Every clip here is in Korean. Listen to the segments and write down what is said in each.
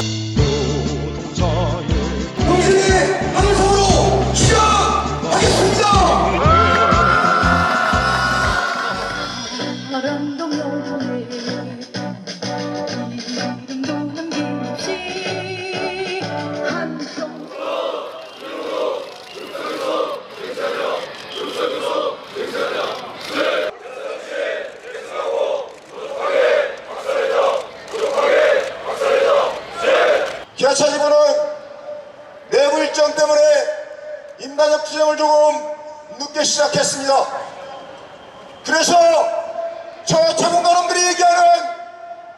Yeah. 기아차 지부는 내부 일정 때문에 임단협 투쟁을 조금 늦게 시작했습니다. 그래서 저 자문가놈들이 얘기하는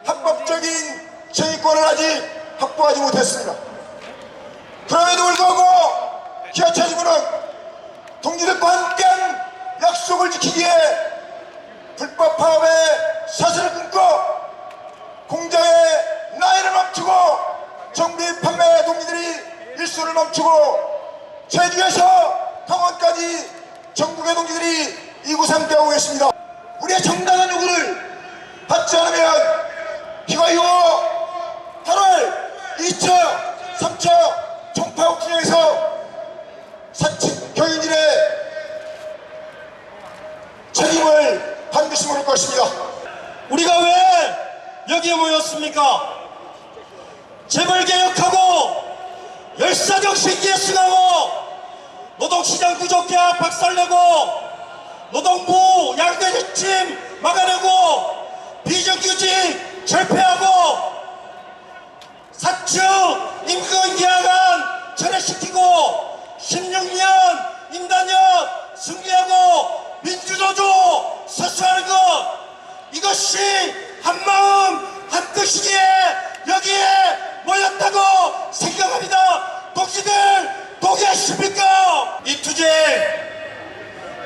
합법적인 정의권을 아직 확보하지 못했습니다. 그럼에도 불구하고 기아차 지부는 동지들과 함께한 약속을 지키기에 불법 파업의 사슬을 끊고 공장의 나이를 멈추고 정비 판매 동지들이 일수를 멈추고 제주에서 강원까지 전국의 동지들이 이곳 함께하고 계십니다. 우리의 정당한 요구를 받지 않으면 이후 8월 2차, 3차 총파업 투쟁에서 사측 경인들의 책임을 반드시 물을 것입니다. 우리가 왜 여기에 모였습니까? 재벌 개혁하고 열사적 신기에 승하고 노동시장 구조 개혁 박살내고 노동부 양대 핵심 막아내고 비정규직 철폐하고 사측 임금 계약안 철회시키고 16년 임단협 승리하고 민주노조 서수하는 것 이것이 한마음 한뜻이기에 여기에 모였다고 생각합니다 독지들 동의하십니까 이 투쟁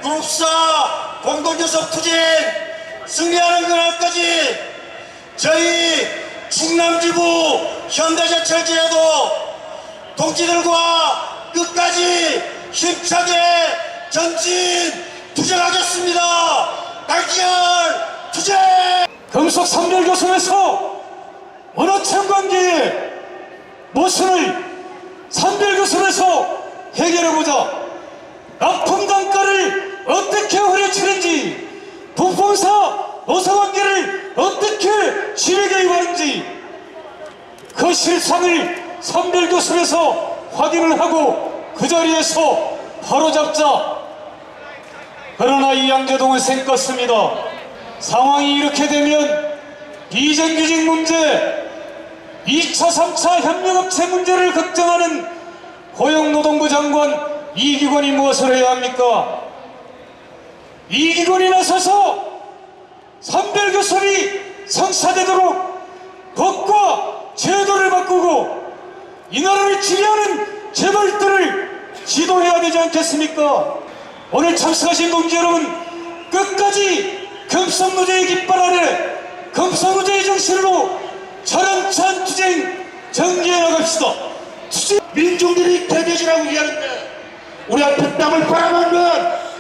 그룹사 공동연석 투쟁 승리하는 그날까지 저희 충남지부 현대제철 제도 동지들과 끝까지 힘차게 전진 투쟁하겠습니다. 달기열 투쟁! 금속 선별교섭에서 원어체 관계의 모순을 선별교섭에서 해결해보자 납품 단가를 어떻게 후려치는지 부품사 노사관계를 어떻게 실에 개입하는지 그 실상을 선별교섭에서 확인을 하고 그 자리에서 바로잡자 그러나 이 양재동은 생겼습니다. 상황이 이렇게 되면 비정규직 문제, 2차, 3차 협력업체 문제를 걱정하는 고용노동부 장관 이기관이 무엇을 해야 합니까? 이기관이 나서서 선별교섭이 성사되도록 법과 제도를 바꾸고 이 나라를 지배하는 재벌들을 지도해야 되지 않겠습니까? 오늘 참석하신 동지 여러분 끝까지 금속노조의 깃발 아래 금속노조의 정신으로 철원찬 투쟁 전개해 나갑시다. 투쟁 민중들이 대대지라고 얘기하는데 우리 앞에 땀을 빨아먹는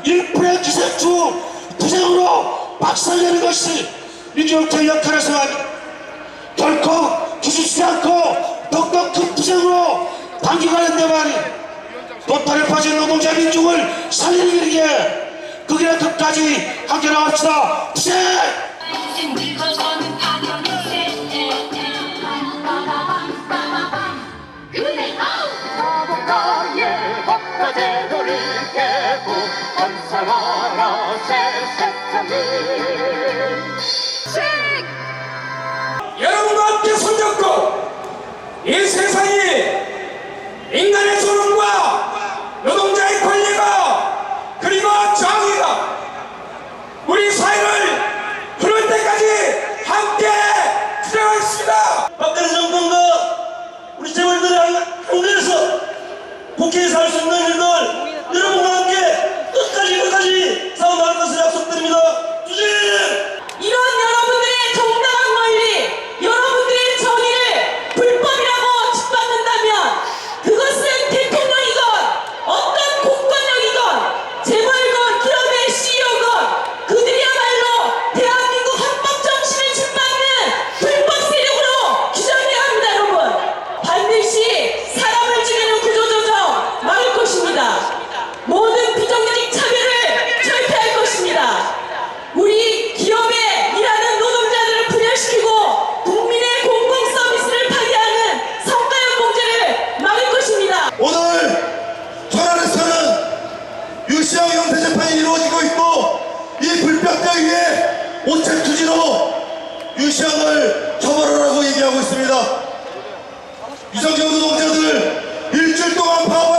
일풀의 기생충 투쟁으로 박살내는 것이 민주노총 역할에서 아니 결코 기죽지 않고 더욱더 큰 투쟁으로 단기간에 내만이 도탈에 빠진 노동자 민중을 살리는 길에 그 길에 끝까지 함께 나갑시다 투쟁! 여러분과 함께 손잡고 이 세상이 있습니다. 이성경 노동자들 일주일 동안 파업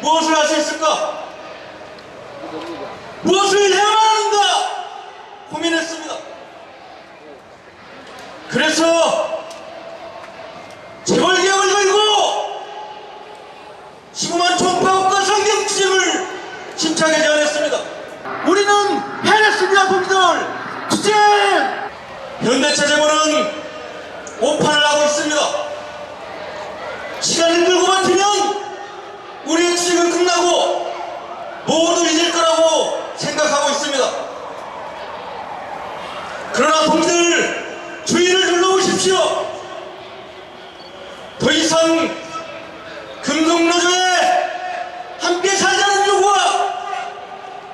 무엇을 있을까? 무엇을 해야만 하는가? 고민했습니다. 그래서 재벌개혁을 걸고 15만 총파업과 성경 투쟁을 힘차게 제안했습니다. 우리는 해냈습니다, 동지들! 투쟁! 현대차 재벌은 오판을 하고 있습니다. 시간을 끌고 버티면 우리의 투쟁은 끝나고 모두 잊을 거라고 생각하고 있습니다. 그러나 동지들 주의를 둘러보십시오. 더 이상 금속노조에 함께 살자는 요구와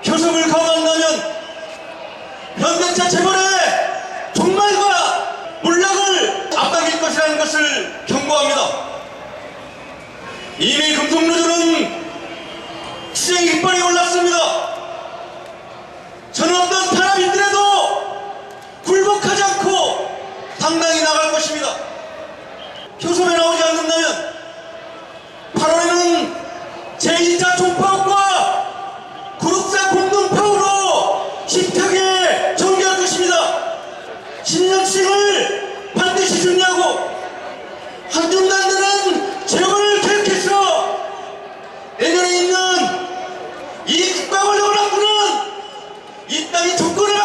교섭을 강화한다면 현대차 재벌의 종말과 몰락을 앞당길 것이라는 것을 경고합니다. 이미 금속노조는 투쟁 깃발이 올랐습니다. 저는 어떤 탄압인들에도 굴복하지 않고 당당히 나갈 것입니다. 교섭에 나오지 않는다면 8월에는 제2차 총파업과 구독사 공동파업으로 힘차게 전개할 것입니다. 신념식을 반드시 준비하고 한줌도 안 되는 재벌을 개혁해서 내년에 있는 이 국가 권력을 바꾸는 이 땅의 조건을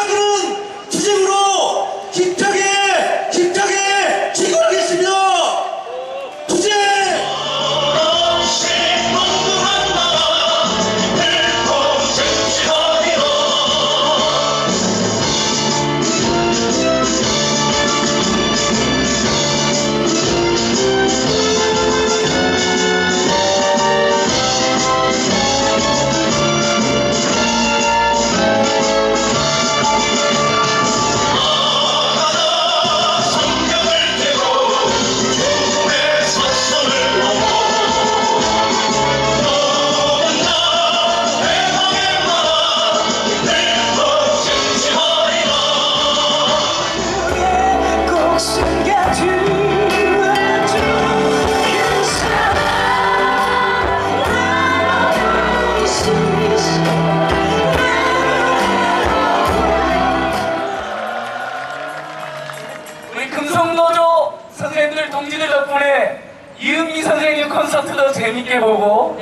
덕분에 이은미 선생님 콘서트도 재밌게 보고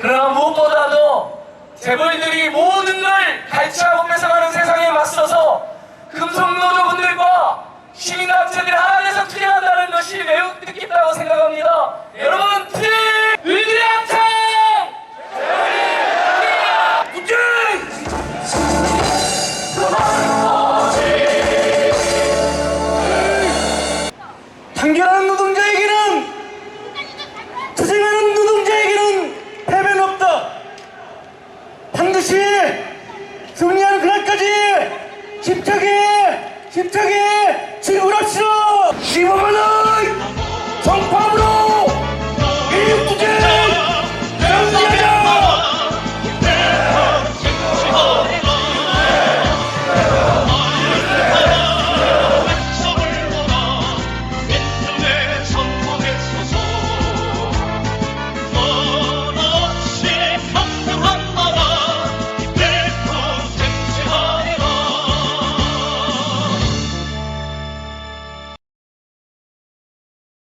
그러나 무엇보다도 재벌들이 모든 걸 갈취하고 뺏어가는 세상에 맞서서 금속노조분들과 시민단체들이 하나 돼서 투쟁한다는 것이 집중해!